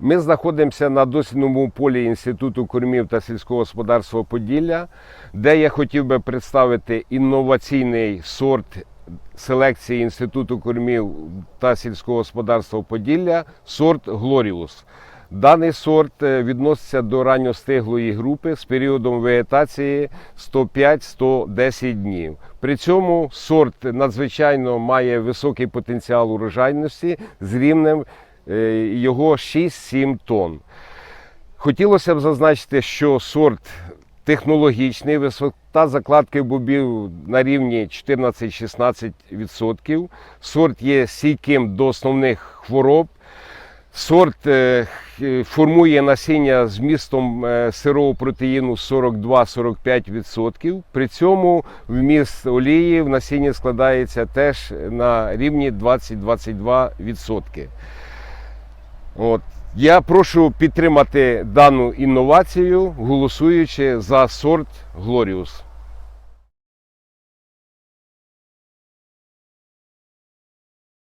Ми знаходимося на дослідному полі Інституту кормів та сільського господарства Поділля, де я хотів би представити інноваційний сорт селекції Інституту кормів та сільського господарства Поділля сорт Глоріус. Даний сорт е, відноситься до ранньостиглої групи з періодом вегетації 105-110 днів. При цьому сорт надзвичайно має високий потенціал урожайності з рівнем його 6-7 тонн. Хотілося б зазначити, що сорт технологічний, висота закладки бобів на рівні 14-16%. Сорт є стійким до основних хвороб. Сорт е, формує насіння з містом е, сирого протеїну 42-45%. При цьому вміст олії в насінні складається теж на рівні 20-22%. От. Я прошу підтримати дану інновацію, голосуючи за сорт Глоріус.